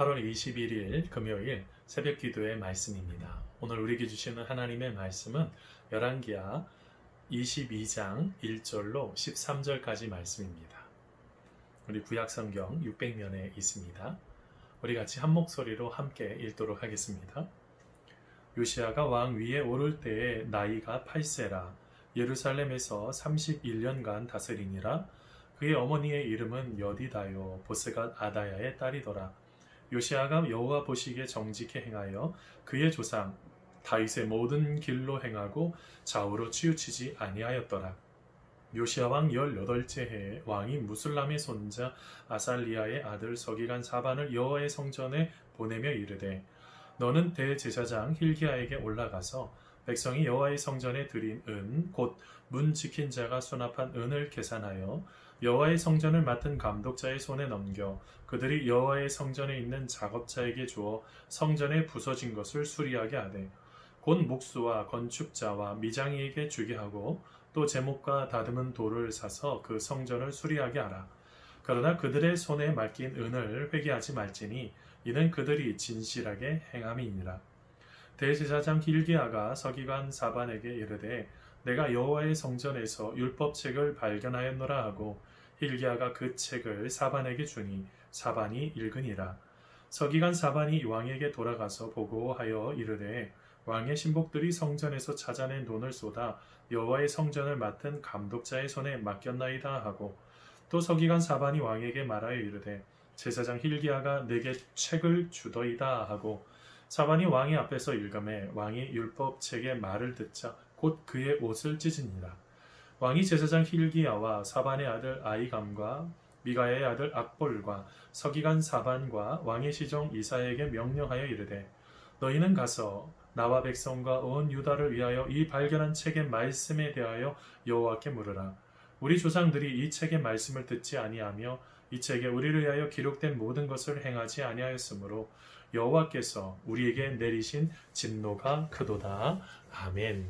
8월 21일 금요일 새벽 기도의 말씀입니다. 오늘 우리에게 주시는 하나님의 말씀은 열왕기하 22장 1절로 13절까지 말씀입니다. 우리 구약 성경 600면에 있습니다. 우리 같이 한 목소리로 함께 읽도록 하겠습니다. 요시아가 왕 위에 오를 때에 나이가 8세라 예루살렘에서 31년간 다스리니라 그의 어머니의 이름은 여디다요 보스가 아다야의 딸이더라 요시아가 여호와 보시기에 정직히 행하여 그의 조상 다윗의 모든 길로 행하고 좌우로 치우치지 아니하였더라. 요시아 왕 18째 해에 왕이 무슬람의 손자 아살리아의 아들 서기관 사반을 여호와의 성전에 보내며 이르되 너는 대제사장 힐기야에게 올라가서 백성이 여호와의 성전에 드린 은 곧 문 지킨 자가 수납한 은을 계산하여 여호와의 성전을 맡은 감독자의 손에 넘겨 그들이 여호와의 성전에 있는 작업자에게 주어 성전에 부서진 것을 수리하게 하되 곧 목수와 건축자와 미장이에게 주게 하고 또 제목과 다듬은 돌을 사서 그 성전을 수리하게 하라. 그러나 그들의 손에 맡긴 은을 회개하지 말지니 이는 그들이 진실하게 행함이니라. 대제사장 길기야가 서기관 사반에게 이르되 내가 여호와의 성전에서 율법책을 발견하였노라 하고 힐기야가 그 책을 사반에게 주니 사반이 읽으니라. 서기관 사반이 왕에게 돌아가서 보고하여 이르되 왕의 신복들이 성전에서 찾아낸 돈을 쏟아 여호와의 성전을 맡은 감독자의 손에 맡겼나이다 하고 또 서기관 사반이 왕에게 말하여 이르되 제사장 힐기야가 내게 책을 주더이다 하고 사반이 왕의 앞에서 읽음에 왕이 율법 책의 말을 듣자 곧 그의 옷을 찢으니라. 왕이 제사장 힐기야와 사반의 아들 아이감과 미가의 아들 악볼과 서기관 사반과 왕의 시종 이사에게 명령하여 이르되 너희는 가서 나와 백성과 온 유다를 위하여 이 발견한 책의 말씀에 대하여 여호와께 물으라. 우리 조상들이 이 책의 말씀을 듣지 아니하며 이 책에 우리를 위하여 기록된 모든 것을 행하지 아니하였으므로 여호와께서 우리에게 내리신 진노가 크도다. 아멘.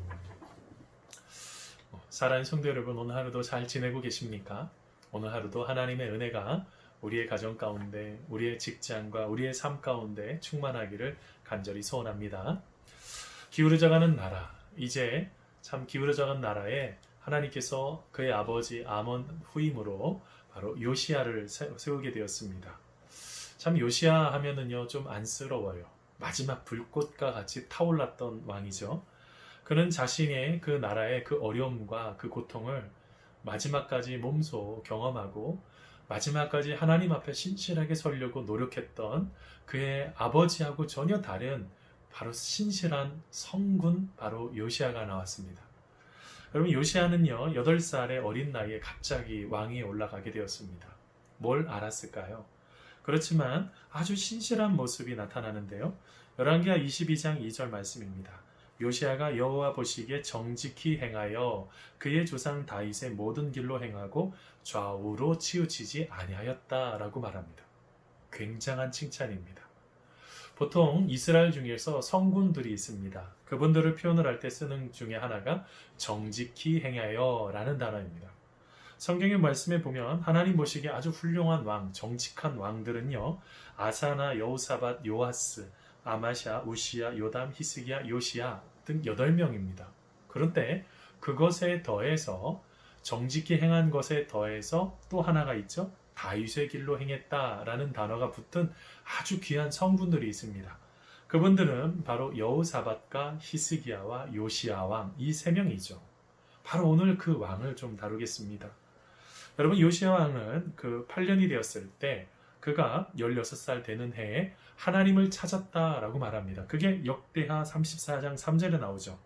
어, 사랑하는 성도 여러분, 오늘 하루도 잘 지내고 계십니까? 오늘 하루도 하나님의 은혜가 우리의 가정 가운데, 우리의 직장과 우리의 삶 가운데 충만하기를 간절히 소원합니다. 기울어져가는 나라, 이제 참 기울어져가는 나라에 하나님께서 그의 아버지 아몬 후임으로 바로 요시아를 세우게 되었습니다. 참 요시아 하면은요 좀 안쓰러워요. 마지막 불꽃과 같이 타올랐던 왕이죠. 그는 자신의 그 나라의 그 어려움과 그 고통을 마지막까지 몸소 경험하고 마지막까지 하나님 앞에 신실하게 서려고 노력했던 그의 아버지하고 전혀 다른 바로 신실한 성군 바로 요시아가 나왔습니다. 여러분 요시아는요 8살의 어린 나이에 갑자기 왕위에 올라가게 되었습니다. 뭘 알았을까요? 그렇지만 아주 신실한 모습이 나타나는데요. 열왕기하 22장 2절 말씀입니다. 요시아가 여호와 보시기에 정직히 행하여 그의 조상 다윗의 모든 길로 행하고 좌우로 치우치지 아니하였다라고 말합니다. 굉장한 칭찬입니다. 보통 이스라엘 중에서 성군들이 있습니다. 그분들을 표현을 할 때 쓰는 중에 하나가 정직히 행하여 라는 단어입니다. 성경의 말씀에 보면 하나님 보시기에 아주 훌륭한 왕, 정직한 왕들은요. 아사나, 여우사밧, 요아스, 아마샤, 우시야, 요담, 히스기야, 요시야 등 8명입니다. 그런데 그것에 더해서 정직히 행한 것에 더해서 또 하나가 있죠. 다윗의 길로 행했다라는 단어가 붙은 아주 귀한 성분들이 있습니다. 그분들은 바로 여우사밧과 히스기야와 요시야 왕 이 세 명이죠. 바로 오늘 그 왕을 좀 다루겠습니다. 여러분 왕은 그 8년이 되었을 때 그가 16살 되는 해에 하나님을 찾았다라고 말합니다. 그게 역대하 34장 3절에 나오죠.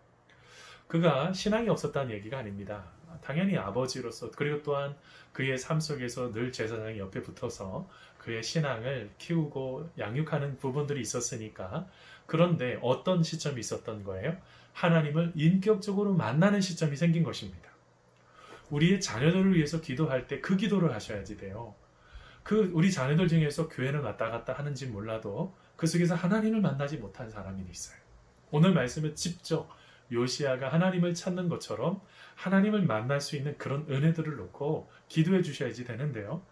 그가 신앙이 없었다는 얘기가 아닙니다. 당연히 아버지로서 그리고 또한 그의 삶 속에서 늘 제사장이 옆에 붙어서 그의 신앙을 키우고 양육하는 부분들이 있었으니까 그런데 어떤 시점이 있었던 거예요? 하나님을 인격적으로 만나는 시점이 생긴 것입니다. 우리의 자녀들을 위해서 기도할 때 그 기도를 하셔야지 돼요. 그 우리 자녀들 중에서 교회는 왔다 갔다 하는지 몰라도 그 속에서 하나님을 만나지 못한 사람이 있어요. 오늘 말씀은 직접 요시아가 하나님을 찾는 것처럼 하나님을 만날 수 있는 그런 은혜들을 놓고 기도해 주셔야지 되는데요.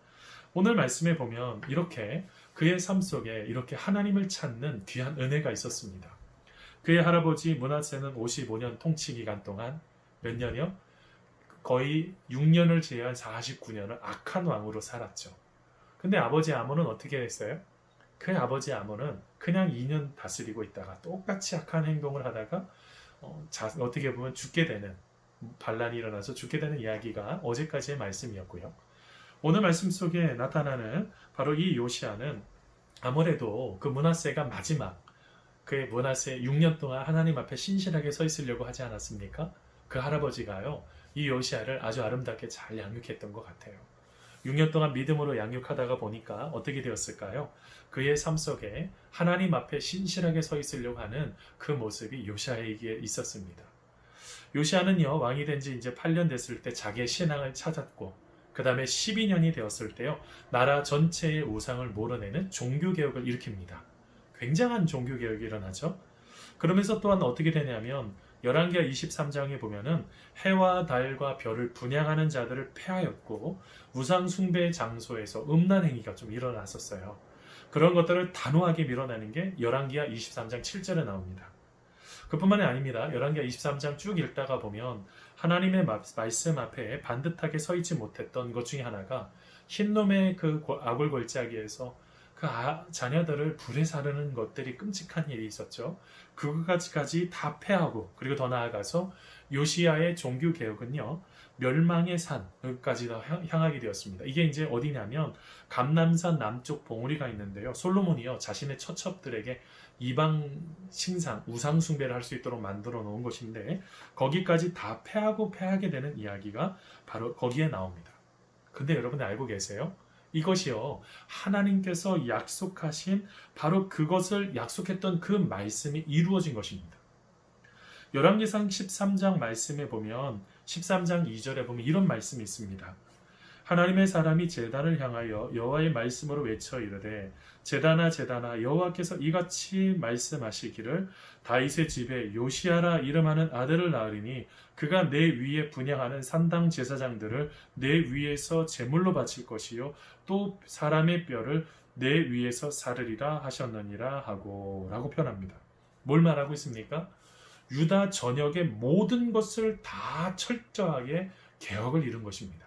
오늘 말씀에 보면 이렇게 그의 삶 속에 이렇게 하나님을 찾는 귀한 은혜가 있었습니다. 그의 할아버지 문하세는 55년 통치 기간 동안 몇 년이요? 거의 6년을 제외한 49년을 악한 왕으로 살았죠. 근데 아버지 아몬은 어떻게 했어요? 그 아버지 아몬은 그냥 2년 다스리고 있다가 똑같이 악한 행동을 하다가 어, 자, 어떻게 보면 죽게 되는 반란이 일어나서 죽게 되는 이야기가 어제까지의 말씀이었고요. 오늘 말씀 속에 나타나는 바로 이 요시아는 아무래도 그 문하세가 마지막 그의 문하세 6년 동안 하나님 앞에 신실하게 서 있으려고 하지 않았습니까? 그 할아버지가요 이 요시아를 아주 아름답게 잘 양육했던 것 같아요. 6년 동안 믿음으로 양육하다가 보니까 어떻게 되었을까요? 그의 삶 속에 하나님 앞에 신실하게 서 있으려고 하는 그 모습이 요시아에게 있었습니다. 요시아는요 왕이 된 지 이제 8년 됐을 때 자기의 신앙을 찾았고 그 다음에 12년이 되었을 때요 나라 전체의 우상을 몰아내는 종교 개혁을 일으킵니다. 굉장한 종교 개혁이 일어나죠. 그러면서 또한 어떻게 되냐면 열왕기하 23장에 보면은 해와 달과 별을 분양하는 자들을 폐하였고 우상 숭배 장소에서 음란 행위가 좀 일어났었어요. 그런 것들을 단호하게 밀어내는 게 열왕기하 23장 7절에 나옵니다. 그뿐만이 아닙니다. 열왕기하 23장 쭉 읽다가 보면 하나님의 마- 말씀 앞에 반듯하게 서 있지 못했던 것 중에 하나가 흰놈의 그 고- 아굴 골짜기에서 그 아- 자녀들을 불에 사르는 것들이 끔찍한 일이 있었죠. 그것까지까지 다 패하고 그리고 더 나아가서 요시아의 종교 개혁은요 멸망의 산까지 다 향- 향하게 되었습니다. 이게 이제 어디냐면 감남산 남쪽 봉우리가 있는데요. 솔로몬이요 자신의 처첩들에게 이방 신상 우상 숭배를 할 수 있도록 만들어 놓은 것인데 거기까지 다 패하고 패하게 되는 이야기가 바로 거기에 나옵니다. 근데 여러분 알고 계세요? 이것이요 하나님께서 약속하신 바로 그것을 약속했던 그 말씀이 이루어진 것입니다. 열왕기상 13장 말씀에 보면 13장 2절에 보면 이런 말씀이 있습니다. 하나님의 사람이 제단을 향하여 여호와의 말씀으로 외쳐 이르되 제단아 제단아 여호와께서 이같이 말씀하시기를 다윗의 집에 요시아라 이름하는 아들을 낳으리니 그가 내 위에 분양하는 산당 제사장들을 내 위에서 제물로 바칠 것이요 또 사람의 뼈를 내 위에서 사르리라 하셨느니라 하고 라고 표현합니다. 뭘 말하고 있습니까? 유다 전역의 모든 것을 다 철저하게 개혁을 이룬 것입니다.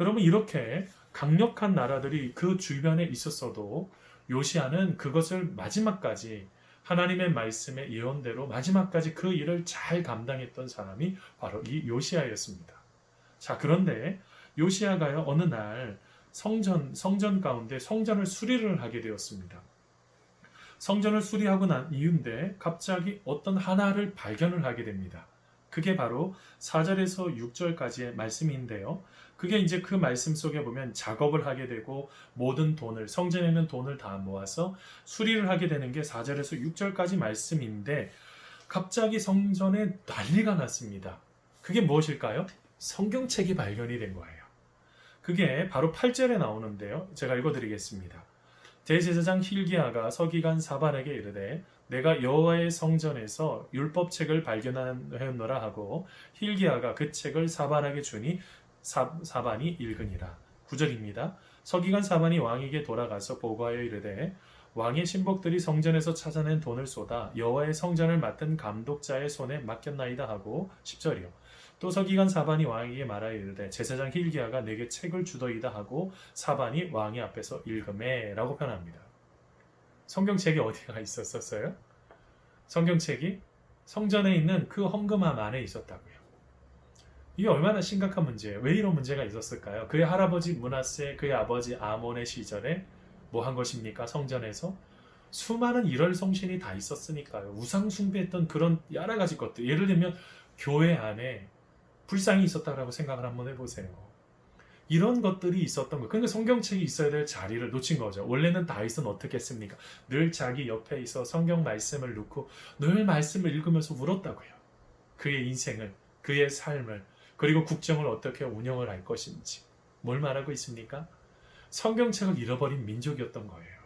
여러분 이렇게 강력한 나라들이 그 주변에 있었어도 요시아는 그것을 마지막까지 하나님의 말씀의 예언대로 마지막까지 그 일을 잘 감당했던 사람이 바로 이 요시아였습니다. 자, 그런데 요시아가요 어느 날 성전 성전 가운데 성전을 수리를 하게 되었습니다. 성전을 수리하고 난 이후인데 갑자기 어떤 하나를 발견을 하게 됩니다. 그게 바로 4절에서 6절까지의 말씀인데요. 그게 이제 그 말씀 속에 보면 작업을 하게 되고 모든 돈을 성전에 있는 돈을 다 모아서 수리를 하게 되는 게 4절에서 6절까지 말씀인데 갑자기 성전에 난리가 났습니다. 그게 무엇일까요? 성경책이 발견이 된 거예요. 그게 바로 8절에 나오는데요. 제가 읽어드리겠습니다. 대제사장 힐기야가 서기관 사반에게 이르되 내가 여호와의 성전에서 율법책을 발견하였노라 하고 힐기야가 그 책을 사반에게 주니 사, 사반이 읽으니라. 9절입니다. 서기관 사반이 왕에게 돌아가서 보고하여 이르되 왕의 신복들이 성전에서 찾아낸 돈을 쏟아 여호와의 성전을 맡은 감독자의 손에 맡겼나이다 하고 10절이요. 또 서기관 사반이 왕에게 말하여 이르되 제사장 힐기야가 내게 책을 주더이다 하고 사반이 왕의 앞에서 읽음에라고 표현합니다. 성경책이 어디가 있었었어요? 성경책이 성전에 있는 그 헌금함 안에 있었다고요. 이게 얼마나 심각한 문제예요. 왜 이런 문제가 있었을까요? 그의 할아버지 문하세, 그의 아버지 아몬의 시절에 뭐 한 것입니까? 성전에서 수많은 일월 성신이 다 있었으니까요. 우상 숭배했던 그런 여러 가지 것들. 예를 들면 교회 안에 불상이 있었다라고 생각을 한번 해보세요. 이런 것들이 있었던 거. 그러니까 성경책이 있어야 될 자리를 놓친 거죠. 원래는 다윗은 어떻게 했습니까? 늘 자기 옆에 있어 성경 말씀을 놓고 늘 말씀을 읽으면서 울었다고요. 그의 인생을, 그의 삶을, 그리고 국정을 어떻게 운영을 할 것인지. 뭘 말하고 있습니까? 성경책을 잃어버린 민족이었던 거예요.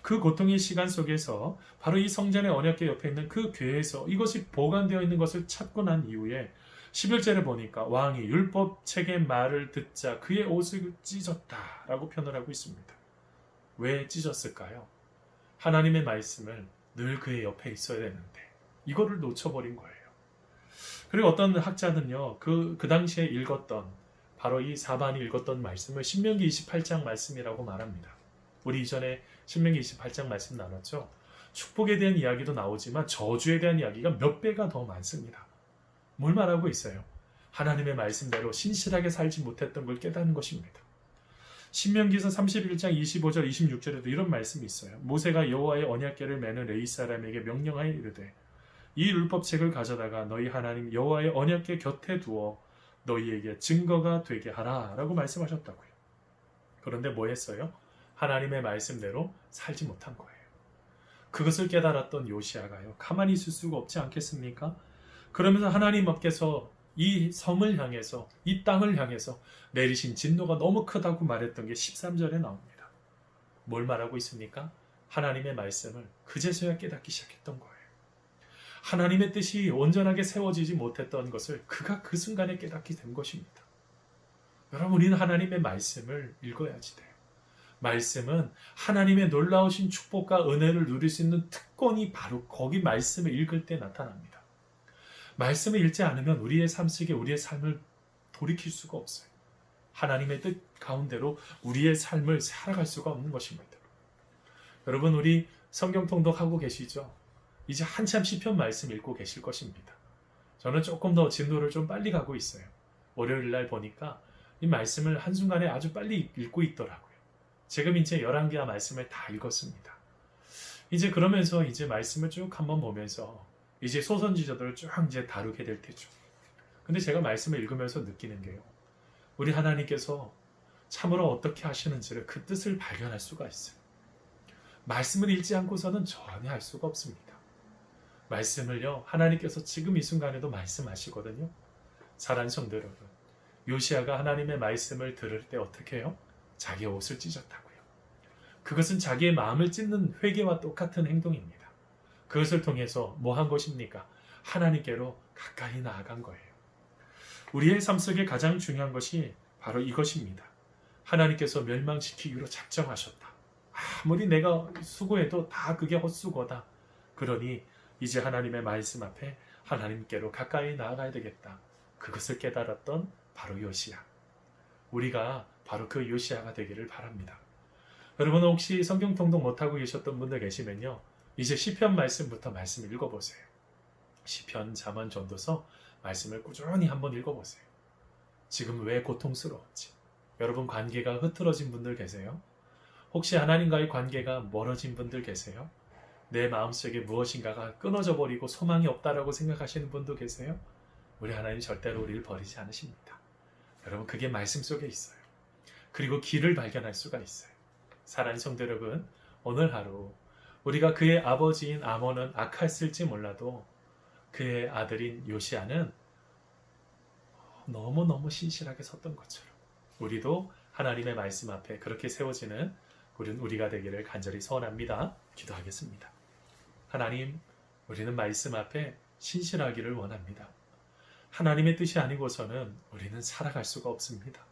그 고통의 시간 속에서 바로 이 성전의 언약궤 옆에 있는 그 궤에서 이것이 보관되어 있는 것을 찾고 난 이후에 11절에 보니까 왕이 율법책의 말을 듣자 그의 옷을 찢었다 라고 표현을 하고 있습니다. 왜 찢었을까요? 하나님의 말씀을 늘 그의 옆에 있어야 되는데 이거를 놓쳐버린 거예요. 그리고 어떤 학자는요, 그, 그 당시에 읽었던 바로 이 사반이 읽었던 말씀을 신명기 28장 말씀이라고 말합니다. 우리 이전에 신명기 28장 말씀 나눴죠. 축복에 대한 이야기도 나오지만 저주에 대한 이야기가 몇 배가 더 많습니다. 뭘 말하고 있어요? 하나님의 말씀대로 신실하게 살지 못했던 걸 깨닫는 것입니다. 신명기서 31장 25절 26절에도 이런 말씀이 있어요. 모세가 여호와의 언약궤를 매는 레이 사람에게 명령하여 이르되 이 율법책을 가져다가 너희 하나님 여호와의 언약궤 곁에 두어 너희에게 증거가 되게 하라라고 말씀하셨다고요. 그런데 뭐 했어요? 하나님의 말씀대로 살지 못한 거예요. 그것을 깨달았던 요시아가요. 가만히 있을 수가 없지 않겠습니까? 그러면서 하나님 앞께서 이 성을 향해서 이 땅을 향해서 내리신 진노가 너무 크다고 말했던 게 13절에 나옵니다. 뭘 말하고 있습니까? 하나님의 말씀을 그제서야 깨닫기 시작했던 거예요. 하나님의 뜻이 온전하게 세워지지 못했던 것을 그가 그 순간에 깨닫게 된 것입니다. 여러분, 우리는 하나님의 말씀을 읽어야지 돼요. 말씀은 하나님의 놀라우신 축복과 은혜를 누릴 수 있는 특권이 바로 거기 말씀을 읽을 때 나타납니다. 말씀을 읽지 않으면 우리의 삶 속에 우리의 삶을 돌이킬 수가 없어요. 하나님의 뜻 가운데로 우리의 삶을 살아갈 수가 없는 것입니다. 여러분, 우리 성경 통독하고 계시죠? 이제 한참 시편 말씀 읽고 계실 것입니다. 저는 조금 더 진도를 좀 빨리 가고 있어요. 월요일 날 보니까 이 말씀을 한순간에 아주 빨리 읽고 있더라고요. 지금 이제 11개의 말씀을 다 읽었습니다. 이제 그러면서 이제 말씀을 쭉 한번 보면서 이제 소선지자들을 쭉 이제 다루게 될 테죠. 근데 제가 말씀을 읽으면서 느끼는 게요. 우리 하나님께서 참으로 어떻게 하시는지를 그 뜻을 발견할 수가 있어요. 말씀을 읽지 않고서는 전혀 알 수가 없습니다. 말씀을요, 하나님께서 지금 이 순간에도 말씀하시거든요. 사랑 성도 여러분, 요시아가 하나님의 말씀을 들을 때 어떻게 해요? 자기 옷을 찢었다고요. 그것은 자기의 마음을 찢는 회개와 똑같은 행동입니다. 그것을 통해서 뭐 한 것입니까? 하나님께로 가까이 나아간 거예요. 우리의 삶 속에 가장 중요한 것이 바로 이것입니다. 하나님께서 멸망시키기로 작정하셨다. 아무리 내가 수고해도 다 그게 헛수고다. 그러니 이제 하나님의 말씀 앞에 하나님께로 가까이 나아가야 되겠다. 그것을 깨달았던 바로 요시야. 우리가 바로 그 요시아가 되기를 바랍니다. 여러분 혹시 성경 통독 못하고 계셨던 분들 계시면요. 이제 시편 말씀부터 말씀 읽어보세요. 시편, 잠언, 전도서 말씀을 꾸준히 한번 읽어보세요. 지금 왜 고통스러운지. 여러분 관계가 흐트러진 분들 계세요? 혹시 하나님과의 관계가 멀어진 분들 계세요? 내 마음속에 무엇인가가 끊어져 버리고 소망이 없다라고 생각하시는 분도 계세요? 우리 하나님 절대로 우리를 버리지 않으십니다. 여러분 그게 말씀 속에 있어요. 그리고 길을 발견할 수가 있어요. 사랑하는 성도 여러분, 오늘 하루 우리가 그의 아버지인 아몬은 악했을지 몰라도 그의 아들인 요시아는 너무너무 신실하게 섰던 것처럼 우리도 하나님의 말씀 앞에 그렇게 세워지는 우리는 우리가 되기를 간절히 소원합니다. 기도하겠습니다. 하나님, 우리는 말씀 앞에 신실하기를 원합니다. 하나님의 뜻이 아니고서는 우리는 살아갈 수가 없습니다.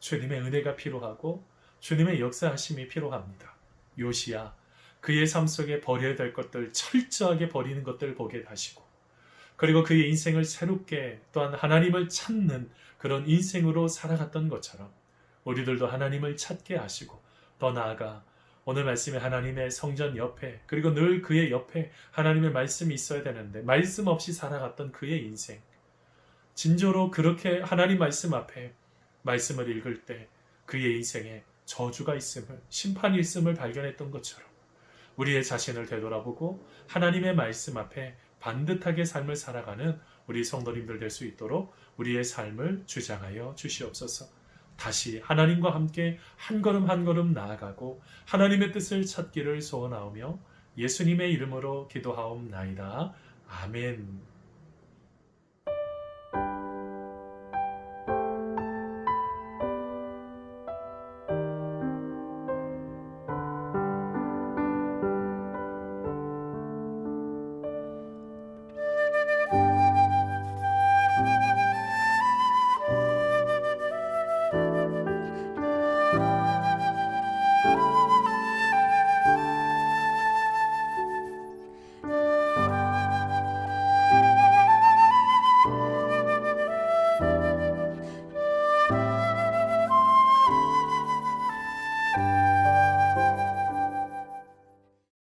주님의 은혜가 필요하고 주님의 역사하심이 필요합니다. 요시야, 그의 삶 속에 버려야 될 것들 철저하게 버리는 것들을 보게 하시고 그리고 그의 인생을 새롭게 또한 하나님을 찾는 그런 인생으로 살아갔던 것처럼 우리들도 하나님을 찾게 하시고 더 나아가 오늘 말씀에 하나님의 성전 옆에 그리고 늘 그의 옆에 하나님의 말씀이 있어야 되는데 말씀 없이 살아갔던 그의 인생. 진조로 그렇게 하나님 말씀 앞에 말씀을 읽을 때 그의 인생에 저주가 있음을 심판이 있음을 발견했던 것처럼 우리의 자신을 되돌아보고 하나님의 말씀 앞에 반듯하게 삶을 살아가는 우리 성도님들 될 수 있도록 우리의 삶을 주장하여 주시옵소서. 다시 하나님과 함께 한 걸음 한 걸음 나아가고 하나님의 뜻을 찾기를 소원하오며 예수님의 이름으로 기도하옵나이다. 아멘.